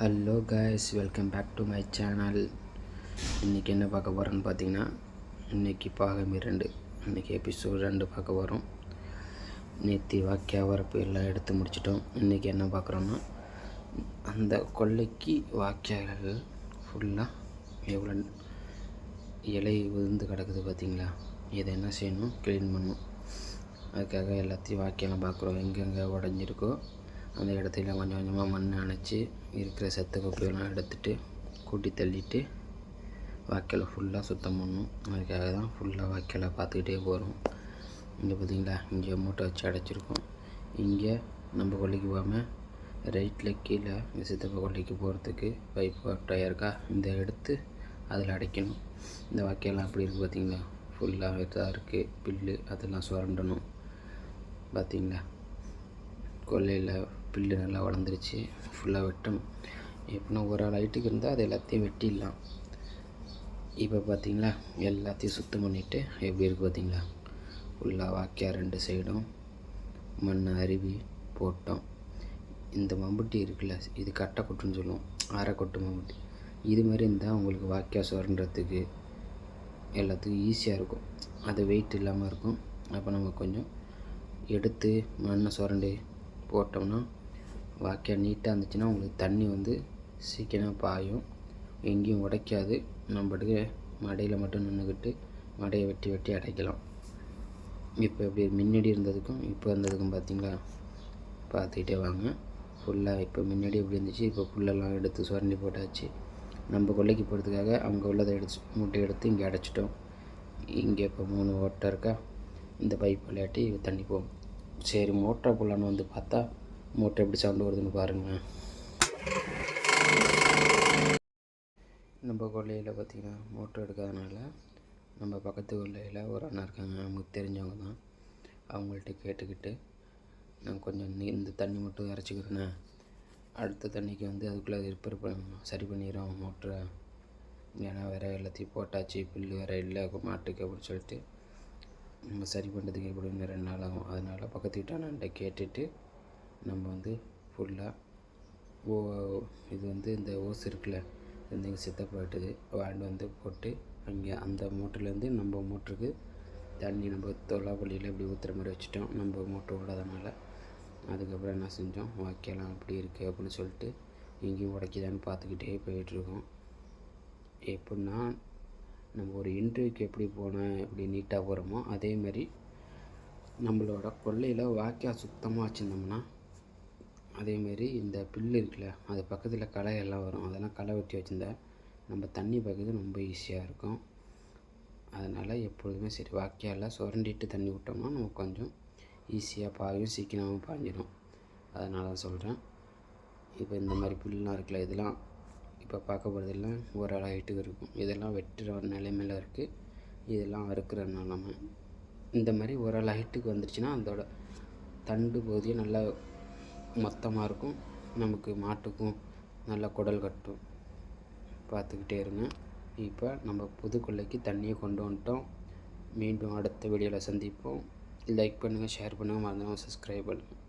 Hello guys welcome back to my channel இன்றைக்கி என்ன பார்க்க போகிறோன்னு பார்த்தீங்கன்னா இன்றைக்கி பாகம் இரண்டு. இன்றைக்கி எபிசோட் ரெண்டு பார்க்க போகிறோம் நேற்று வாக்கியா வரப்பு எல்லாம் எடுத்து முடிச்சிட்டோம். இன்றைக்கி என்ன பார்க்குறோன்னா அந்த கொல்லைக்கு வாக்கியாளர்கள் ஃபுல்லாக எவ்வளோ இலை விழுந்து கிடக்குது பார்த்தீங்களா? இதை என்ன செய்யணும்? க்ளீன் பண்ணணும். அதுக்காக எல்லாத்தையும் வாக்கியெல்லாம் பார்க்குறோம். எங்கெங்கே உடஞ்சிருக்கோ அந்த இடத்துல கொஞ்சம் கொஞ்சமாக மண் அணைச்சி இருக்கிற செத்த குப்பையெல்லாம் எடுத்துட்டு கூட்டி தள்ளிட்டு வாய்க்காலை ஃபுல்லாக சுத்தம் பண்ணணும். அதுக்காக தான் ஃபுல்லாக வாய்க்காலை பார்த்துக்கிட்டே போகிறோம் இங்கே பார்த்தீங்களா இங்கே மூட்டை வச்சு அடைச்சிருக்கோம். இங்கே நம்ம கொல்லைக்கு போகாமல் ரைட்டில் கீழே இந்த சித்தப்பா கொல்லைக்கு போகிறதுக்கு பைப் டயருக்கா இந்த எடுத்து அதில் அடைக்கணும். இந்த வாய்க்காலாம் அப்படி இருக்குது பார்த்தீங்களா ஃபுல்லாக இதாக இருக்குது புல்லு அதெல்லாம் சுரண்டணும். பார்த்தீங்களா கொல்லையில் புல்லு நல்லா வளர்ந்துருச்சு. ஃபுல்லாக வெட்டும். எப்படின்னா ஒரு ஆள் ஹைட்டுக்கு இருந்தால் அது எல்லாத்தையும் வெட்டிடலாம். இப்போ பார்த்தீங்களா எல்லாத்தையும் சுத்தம் பண்ணிவிட்டு எப்படி இருக்குது பார்த்தீங்களா ஃபுல்லாக வாக்கியா ரெண்டு சைடும் மண் அருவி போட்டோம். இந்த மம்புட்டி இருக்குல்ல இது கட்டை கொட்டுன்னு சொல்லுவோம். அரை கொட்டு மம்புட்டி. இது மாதிரி இருந்தால் உங்களுக்கு வாக்கியா சுரண்டுறதுக்கு எல்லாத்துக்கும் ஈஸியாக இருக்கும். அது வெயிட் இல்லாமல் இருக்கும். அப்போ நம்ம கொஞ்சம் எடுத்து மண்ணை சுரண்டி போட்டோம்னா வாக்கியா நீட்டாக இருந்துச்சுன்னா உங்களுக்கு தண்ணி வந்து சீக்கிரம் பாயும். எங்கேயும் உடைக்காது. நம்ம மடையில் மட்டும் நின்றுக்கிட்டு மடையை வெட்டி வெட்டி அடைக்கலாம். இப்போ எப்படி முன்னாடி இருந்ததுக்கும் இப்போ இருந்ததுக்கும் பார்த்தீங்களா? பார்த்துக்கிட்டே வாங்க. ஃபுல்லாக இப்போ முன்னாடி எப்படி இருந்துச்சு? இப்போ புல்லெல்லாம் எடுத்து சுரண்டி போட்டாச்சு. நம்ம கொல்லைக்கு போகிறதுக்காக அங்கே உள்ளதை எடுத்து மூட்டை எடுத்து இங்கே அடைச்சிட்டோம். இங்கே இப்போ மூணு ஓட்டை இருக்கா? இந்த பைப் விளையாட்டி தண்ணி போகும். சரி மோட்டரை போடலான்னு வந்து பார்த்தா மோட்டர் எப்படி சவுண்டு வருதுன்னு பாருங்கள் நம்ம கொல்லையில் பார்த்திங்கன்னா மோட்டர் எடுக்காதனால நம்ம பக்கத்து கொள்ளையில் ஒரு அண்ணா இருக்காங்க. நமக்கு தெரிஞ்சவங்க தான். அவங்கள்ட்ட கேட்டுக்கிட்டு நான் கொஞ்சம் நீ இந்த தண்ணி மட்டும் இறச்சிக்கிறேண்ணே. அடுத்த தண்ணிக்கு வந்து அதுக்குள்ளே ரிப்பேர் பண்ண சரி பண்ணிடுறோம் மோட்டரை ஏன்னா வேறு எல்லாத்தையும் போட்டாச்சு. புல் வேறு இல்லை. மாட்டுக்கு அப்படின்னு சொல்லிட்டு நம்ம சரி பண்ணுறதுக்கு எப்படி இன்னும் ரெண்டு நாள் ஆகும். அதனால் பக்கத்து வீட்டான்ட்ட கேட்டுட்டு நம்ம வந்து ஃபுல்லாக ஓ இது வந்து இந்த ஓஸ் இருக்குல்ல இந்த எங்கள் சித்தப்பாட்டுது வாண்டு வாங்கிட்டு வந்து போட்டு அங்கே அந்த மோட்டர்லேருந்து நம்ம மோட்டருக்கு தண்ணி நம்ம தொலாப்பள்ளியில் இப்படி ஊற்றுற மாதிரி வச்சுட்டோம். நம்ம மோட்டர் விடாதனால அதுக்கப்புறம் என்ன செஞ்சோம்? வாக்கியெல்லாம் அப்படி இருக்குது அப்படின்னு சொல்லிட்டு எங்கேயும் உடைக்குதான்னு பார்த்துக்கிட்டே போயிட்டுருக்கோம். எப்படின்னா நம்ம ஒரு இன்டர்வியூக்கு எப்படி போனால் எப்படி நீட்டாக போகிறோமோ அதே மாதிரி நம்மளோட கொள்ளையில் வாக்கியா சுத்தமாக வச்சுருந்தோம்னா அதேமாரி இந்த பில்லு இருக்குல்ல அது பக்கத்தில் களை எல்லாம் வரும். அதெல்லாம் களை வெட்டி வச்சுருந்தா நம்ம தண்ணி பார்க்குறது ரொம்ப ஈஸியாக இருக்கும். அதனால் எப்பொழுதுமே சரி வாக்கியால் சுரண்டிட்டு தண்ணி விட்டோம்னா நமக்கு கொஞ்சம் ஈஸியாக பாயும் சீக்கிரமாக பாஞ்சிடும் அதனால தான் சொல்கிறேன் இப்போ இந்த மாதிரி புல்லாம் இருக்குல்ல இதெல்லாம் இப்போ பார்க்க போகிறதெல்லாம் ஒரு ஆள் இருக்கும். இதெல்லாம் வெட்டுற ஒரு நிலைமையில் இருக்குது இதெல்லாம் அறுக்கிற நிலமை இந்த மாதிரி ஒரு ஆள் ஹைட்டுக்கு வந்துருச்சுன்னா அதோட தண்டு பகுதியை நல்லா மொத்தமாக இருக்கும் நமக்கு மாட்டுக்கும் நல்லா குடல் கட்டும். பார்த்துக்கிட்டே இருங்க. இப்போ நம்ம புது கொல்லைக்கு தண்ணியை கொண்டு வந்துட்டோம். மீண்டும் அடுத்த வீடியோவில் சந்திப்போம். லைக் பண்ணுங்கள் ஷேர் பண்ணுங்கள் மறந்துடாமல் சப்ஸ்கிரைப் பண்ணுங்கள்